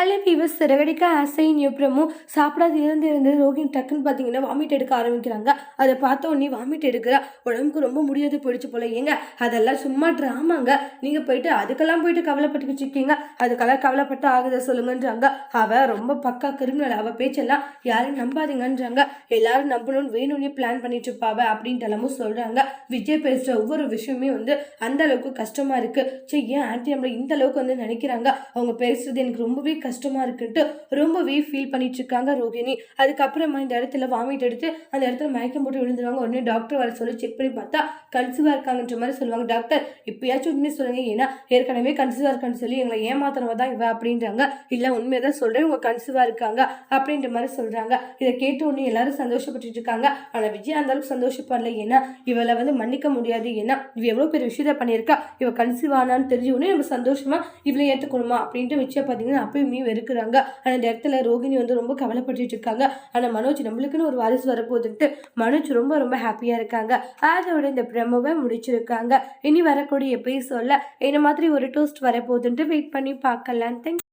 கிளம்பி இவர் சிறகடிக்க ஆசையின் அப்புறமும் சாப்பிடாது இருந்து இருந்து ரோகிங் டக்குன்னு பார்த்தீங்கன்னா வாமிட் எடுக்க ஆரம்பிக்கிறாங்க. அதை பார்த்த உடனே வாமிட் எடுக்கிறா. உடம்புக்கு ரொம்ப முடியாது போயிடுச்சு போல. ஏங்க அதெல்லாம் சும்மா ட்ராமாங்க நீங்கள் போயிட்டு அதுக்கெல்லாம் போயிட்டு கவலைப்பட்டுக்கிட்டு இருக்கீங்க. அதுக்கெல்லாம் கவலைப்பட்டு ஆகுத சொல்லுங்கன்றாங்க. அவ ரொம்ப பக்கா கிரிமினல். அவள் பேச்செல்லாம் யாரும் நம்பாதீங்கன்றாங்க. எல்லாரும் நம்பணும்னு வேணும்னே பிளான் பண்ணிட்டு இருப்பாவ அப்படின்ட்டு எல்லாமும் சொல்கிறாங்க விஜய் பேசுகிற ஒவ்வொரு விஷயமே வந்து அந்த அளவுக்கு கஷ்டமாக இருக்குது சரி ஏன் ஆன்ட்டி நம்மளை இந்த அளவுக்கு வந்து நினைக்கிறாங்க? அவங்க பேசுறது எனக்கு ரொம்பவே கஷ்டமா கஷ்டமாக இருக்குன்ட்டு ரொம்பவே ஃபீல் பண்ணிட்டு இருக்காங்க ரோகிணி. அதுக்கப்புறமா இந்த இடத்துல வாமிட் எடுத்து அந்த இடத்துல மயக்கம் போட்டு விழுந்துருவாங்க. உடனே டாக்டர் வர சொல்லி செக் பண்ணி பார்த்தா கன்சீவாக இருக்காங்கன்ற மாதிரி சொல்லுவாங்க. டாக்டர் இப்போயாச்சும் உண்மையை சொல்லுங்க. ஏன்னா ஏற்கனவே கன்சீவா இருக்கான்னு சொல்லி எங்களை ஏமாத்தினவ தான் இவ அப்படின்றாங்க. இல்லை உண்மையை தான் சொல்கிறேன் இவங்க கன்சீவாக இருக்காங்க அப்படின்ற மாதிரி சொல்கிறாங்க இதை கேட்ட உடனே எல்லாரும் சந்தோஷப்பட்டு இருக்காங்க. ஆனால் விஜய் அந்த அளவுக்கு சந்தோஷப்படல. ஏன்னா இவளை வந்து மன்னிக்க முடியாது. ஏன்னா இவ எவ்வளோ பெரிய விஷயத்த பண்ணியிருக்கா. இவ கன்சீவ் ஆனான்னு தெரிஞ்ச உடனே நம்ம சந்தோஷமாக இவளை ஏற்றுக்கணுமா அப்படின்ட்டு விஜய் பார்த்தீங்கன்னா அப்பயுமே வெறுக்கிறாங்க. ஆனால் இந்த இடத்துல ரோகிணி வந்து ரொம்ப கவலைப்பட்டுட்டு இருக்காங்க. ஆனா மனோஜ் நம்மளுக்குன்னு ஒரு வாரிசு வரப்போகுதுன்ட்டு மனோஜ் ரொம்ப ரொம்ப ஹாப்பியா இருக்காங்க. அதோட இந்த பிரமவை முடிச்சிருக்காங்க. இனி வரக்கூடிய எபிசோடில் என்ன மாதிரி ஒரு டோஸ்ட் வரப்போகுதுன்ட்டு வெயிட் பண்ணி பார்க்கலாம் தேங்க்